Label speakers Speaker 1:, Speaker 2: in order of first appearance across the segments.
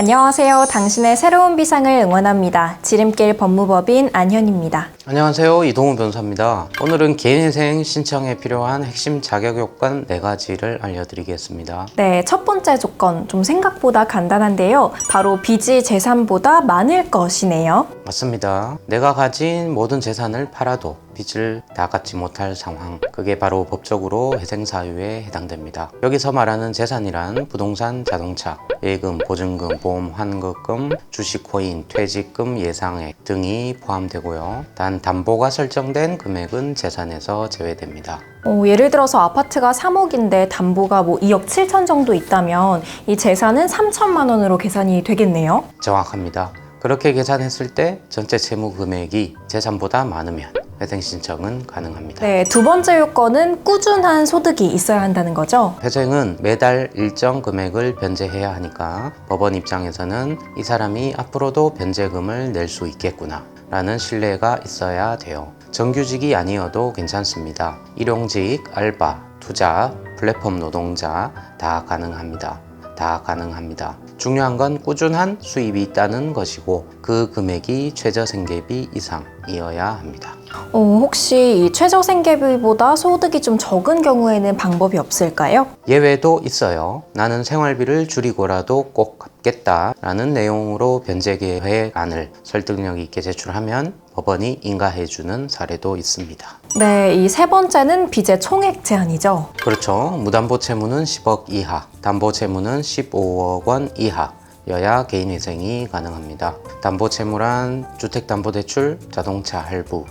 Speaker 1: 안녕하세요. 당신의 새로운 비상을 응원합니다. 지름길 법무법인 안현입니다.
Speaker 2: 안녕하세요. 이동우 변호사입니다. 오늘은 개인회생 신청에 필요한 핵심 자격 요건 4가지를 알려드리겠습니다.
Speaker 1: 네, 첫 번째 조건 좀 생각보다 간단한데요. 바로 빚이 재산보다 많을 것이네요.
Speaker 2: 맞습니다. 내가 가진 모든 재산을 팔아도 빚을 다 갚지 못할 상황. 그게 바로 법적으로 회생 사유에 해당됩니다. 여기서 말하는 재산이란 부동산, 자동차, 예금, 보증금, 보험 환급금, 주식 코인, 퇴직금, 예상액 등이 포함되고요. 단 담보가 설정된 금액은 재산에서 제외됩니다.
Speaker 1: 어, 예를 들어서 아파트가 3억인데 담보가 뭐 2억 7천 정도 있다면 이 재산은 3천만 원으로 계산이 되겠네요.
Speaker 2: 정확합니다. 그렇게 계산했을 때 전체 채무 금액이 재산보다 많으면 회생 신청은 가능합니다.
Speaker 1: 네, 두 번째 요건은 꾸준한 소득이 있어야 한다는 거죠.
Speaker 2: 회생은 매달 일정 금액을 변제해야 하니까 법원 입장에서는 이 사람이 앞으로도 변제금을 낼 수 있겠구나 라는 신뢰가 있어야 돼요. 정규직이 아니어도 괜찮습니다. 일용직, 알바, 투자, 플랫폼 노동자 다 가능합니다. 다 가능합니다. 중요한 건 꾸준한 수입이 있다는 것이고 그 금액이 최저 생계비 이상이어야 합니다.
Speaker 1: 어, 혹시 이 최저 생계비보다 소득이 좀 적은 경우에는 방법이 없을까요?
Speaker 2: 예외도 있어요. 나는 생활비를 줄이고라도 꼭 갚겠다라는 내용으로 변제 계획안을 설득력 있게 제출하면 법원이 인가해주는 사례도 있습니다.
Speaker 1: 네, 이 세 번째는 빚의 총액 제한이죠.
Speaker 2: 그렇죠. 무담보 채무는 10억 이하, 담보 채무는 15억 원 이하 여야 개인 회생이 가능합니다. 담보 채무란 주택담보대출, 자동차 할부,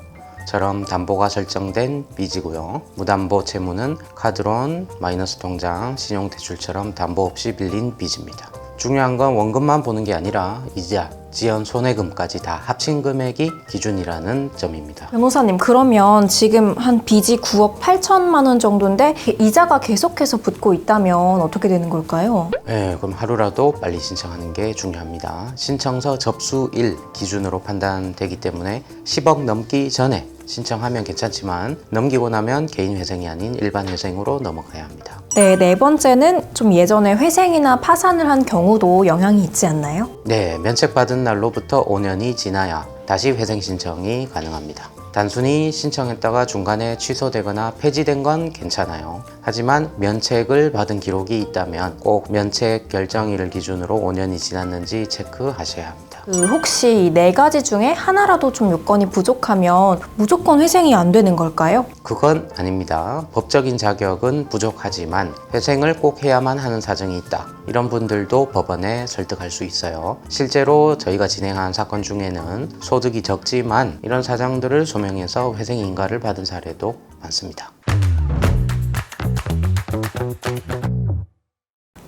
Speaker 2: 처럼 담보가 설정된 빚이고요. 무담보 채무는 카드론, 마이너스 통장, 신용대출처럼 담보 없이 빌린 빚입니다. 중요한 건 원금만 보는 게 아니라 이자, 지연, 손해금까지 다 합친 금액이 기준이라는 점입니다.
Speaker 1: 변호사님, 그러면 지금 한 빚이 9억 8천만 원 정도인데 이자가 계속해서 붙고 있다면 어떻게 되는 걸까요?
Speaker 2: 네, 그럼 하루라도 빨리 신청하는 게 중요합니다. 신청서 접수 일 기준으로 판단되기 때문에 10억 넘기 전에 신청하면 괜찮지만 넘기고 나면 개인 회생이 아닌 일반 회생으로 넘어가야 합니다.
Speaker 1: 네, 네 번째는 좀 예전에 회생이나 파산을 한 경우도 영향이 있지 않나요?
Speaker 2: 네, 면책받은 날로부터 5년이 지나야 다시 회생 신청이 가능합니다. 단순히 신청했다가 중간에 취소되거나 폐지된 건 괜찮아요. 하지만 면책을 받은 기록이 있다면 꼭 면책 결정일을 기준으로 5년이 지났는지 체크하셔야 합니다.
Speaker 1: 그 혹시 이 네 가지 중에 하나라도 좀 요건이 부족하면 무조건 회생이 안 되는 걸까요?
Speaker 2: 그건 아닙니다. 법적인 자격은 부족하지만 회생을 꼭 해야만 하는 사정이 있다. 이런 분들도 법원에 설득할 수 있어요. 실제로 저희가 진행한 사건 중에는 소득이 적지만 이런 사정들을 소명해서 회생 인가를 받은 사례도 많습니다.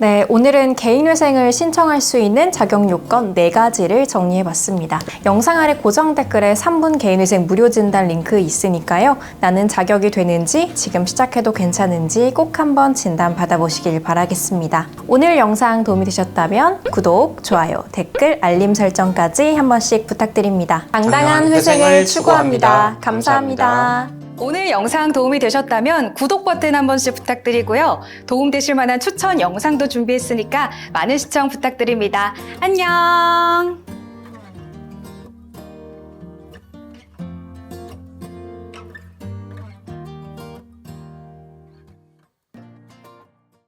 Speaker 1: 네, 오늘은 개인회생을 신청할 수 있는 자격 요건 네가지를 정리해봤습니다. 영상 아래 고정 댓글에 3분 개인회생 무료 진단 링크 있으니까요. 나는 자격이 되는지, 지금 시작해도 괜찮은지 꼭 한번 진단 받아보시길 바라겠습니다. 오늘 영상 도움이 되셨다면 구독, 좋아요, 댓글, 알림 설정까지 한 번씩 부탁드립니다. 당당한 회생을.
Speaker 2: 추구합니다.
Speaker 1: 감사합니다.
Speaker 2: 감사합니다.
Speaker 3: 오늘 영상 도움이 되셨다면 구독 버튼 한 번씩 부탁드리고요. 도움 되실 만한 추천 영상도 준비했으니까 많은 시청 부탁드립니다. 안녕!